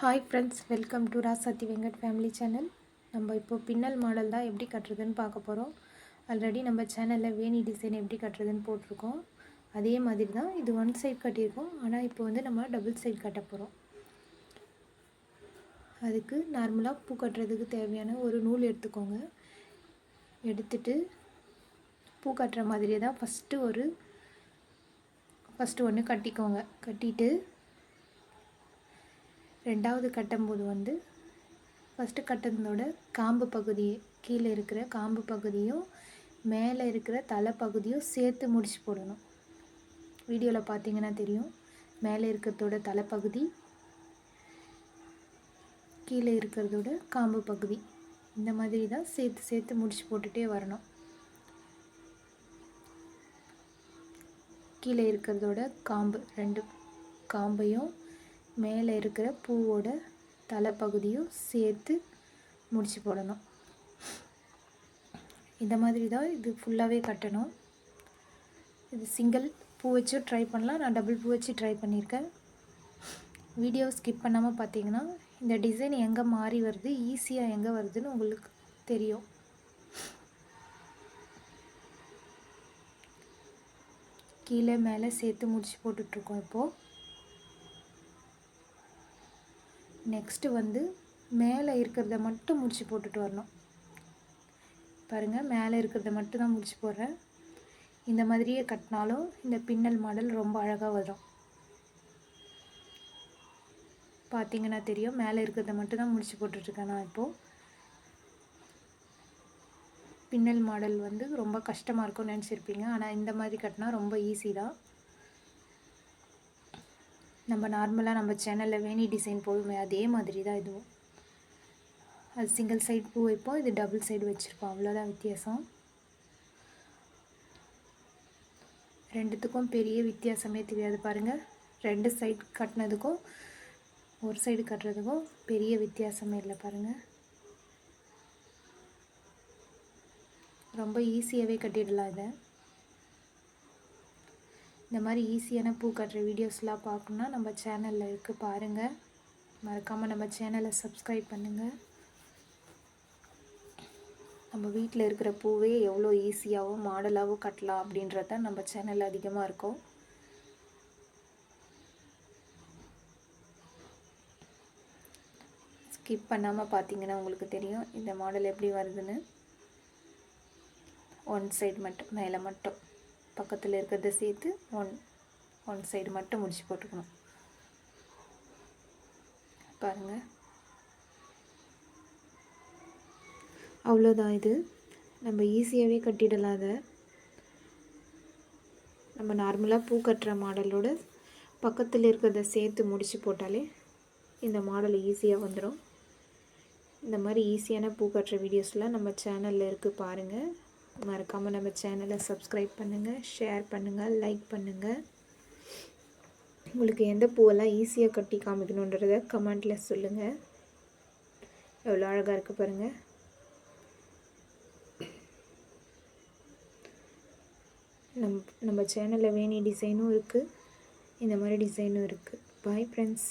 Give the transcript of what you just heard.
Hi friends welcome to Rasathi Venkat family channel நம்ம இப்போ பின்னல் மாடல் தான் எப்படி கட்டுறதுன்னு பார்க்க போகிறோம் ஆல்ரெடி நம்ம சேனலில் வேணி டிசைன் எப்படி கட்டுறதுன்னு போட்டிருக்கோம். அதே மாதிரி தான் இது ஒன் சைட் கட்டியிருக்கோம். ஆனால் இப்போ வந்து நம்ம டபுள் சைட் கட்ட போகிறோம் அதுக்கு நார்மலாக பூ கட்டுறதுக்கு தேவையான ஒரு நூல் எடுத்துக்கோங்க. எடுத்துட்டு பூ கட்டுற மாதிரியே தான் ஃபஸ்ட்டு ஒரு ஃபஸ்ட்டு ஒன்று கட்டிக்கோங்க. கட்டிட்டு ரெண்டாவது கட்டும்போது வந்து ஃபஸ்ட்டு கட்டுறதோட காம்பு பகுதி கீழே இருக்கிற காம்பு பகுதியும் மேலே இருக்கிற தலை பகுதியும் சேர்த்து முடிச்சு போடணும். வீடியோவில் பார்த்தீங்கன்னா தெரியும். மேலே இருக்கிறதோட தலைப்பகுதி கீழே இருக்கிறதோட காம்பு பகுதி. இந்த மாதிரி தான் சேர்த்து சேர்த்து முடிச்சு போட்டுகிட்டே வரணும். கீழே இருக்கிறதோட காம்பு ரெண்டு காம்பையும் மேலே இருக்கிற பூவோட தலைப்பகுதியும் சேர்த்து முடிச்சு போடணும். இந்த மாதிரி தான் இது ஃபுல்லாகவே கட்டணும். இது சிங்கிள் பூ வச்சும் ட்ரை பண்ணலாம். நான் டபுள் பூ வச்சு ட்ரை பண்ணியிருக்கேன். வீடியோ ஸ்கிப் பண்ணாமல் பார்த்தீங்கன்னா இந்த டிசைன் எங்கே மாறி வருது ஈஸியாக எங்கே வருதுன்னு உங்களுக்கு தெரியும். கீழே மேலே சேர்த்து முடிச்சு போட்டுட்ருக்கோம் இப்போது நெக்ஸ்ட்டு வந்து மேலே இருக்கிறத மட்டும் முடிச்சு போட்டுட்டு வரணும். பாருங்கள் மேலே இருக்கிறத மட்டும் தான் முடிச்சு போடுறேன். இந்த மாதிரியே கட்டினாலும் இந்த பின்னல் மாடல் ரொம்ப அழகாக வரும். பார்த்தீங்கன்னா தெரியும் மேலே இருக்கிறத மட்டும் தான் முடிச்சு போட்டுட்ருக்கேன் நான் இப்போது பின்னல் மாடல் வந்து ரொம்ப கஷ்டமாக இருக்கும்னு நினச்சிருப்பீங்க. ஆனால் இந்த மாதிரி கட்டினா ரொம்ப ஈஸி தான். நம்ம நார்மலாக நம்ம சேனலில் வேணி டிசைன் போடுமே அதே மாதிரி தான் இதுவும். அது சிங்கிள் சைடு பூ வைப்போம் இது டபுள் சைடு வச்சுருப்போம் அவ்வளோதான் வித்தியாசம். ரெண்டுத்துக்கும் பெரிய வித்தியாசமே தெரியாது பாருங்கள் ரெண்டு சைடு கட்டினதுக்கும் ஒரு சைடு கட்டுறதுக்கும் பெரிய வித்தியாசமே இல்லை பாருங்கள் ரொம்ப ஈஸியாகவே கட்டிடலாம் இதை. இந்த மாதிரி ஈஸியான பூ கட்டுற வீடியோஸ்லாம் பார்க்கணுன்னா நம்ம சேனலில் இருக்குது பாருங்கள் மறக்காமல் நம்ம சேனலை சப்ஸ்கிரைப் பண்ணுங்கள் நம்ம வீட்டில் இருக்கிற பூவே எவ்வளோ ஈஸியாகவும் மாடலாகவும் கட்டலாம் அப்படின்றது தான் நம்ம சேனல் அதிகமாக இருக்கும். ஸ்கிப் பண்ணாமல் பார்த்தீங்கன்னா உங்களுக்கு தெரியும் இந்த மாடல் எப்படி வருதுன்னு. ஒன் சைடு மட்டும் மேலே மட்டும். பக்கத்தில் இருக்கிறத சேர்த்து ஒன் ஒன் சைடு மட்டும் முடிச்சு போட்டுக்கணும். பாருங்கள் அவ்வளோதான் இது. நம்ம ஈஸியாகவே கட்டிடலாம் அதை நம்ம நார்மலாக பூ கட்டுற மாடலோட பக்கத்தில் இருக்கிறத சேர்த்து முடித்து போட்டாலே இந்த மாடல் ஈஸியாக வந்துடும் இந்த மாதிரி ஈஸியான பூ கட்டுற வீடியோஸ்லாம் நம்ம சேனலில் இருக்குது பாருங்கள் மறக்காமல் நம்ம சேனலை சப்ஸ்கிரைப் பண்ணுங்கள் ஷேர் பண்ணுங்கள் லைக் பண்ணுங்கள் உங்களுக்கு எந்த பூவெல்லாம் ஈஸியாக கட்டி காமிக்கணுன்றத கமெண்ட்டில் சொல்லுங்கள் எவ்வளோ அழகாக இருக்குது பாருங்கள் நம் நம்ம சேனலில் வேணி டிசைனும் இருக்குது இந்த மாதிரி டிசைனும் இருக்குது பாய் ஃப்ரெண்ட்ஸ்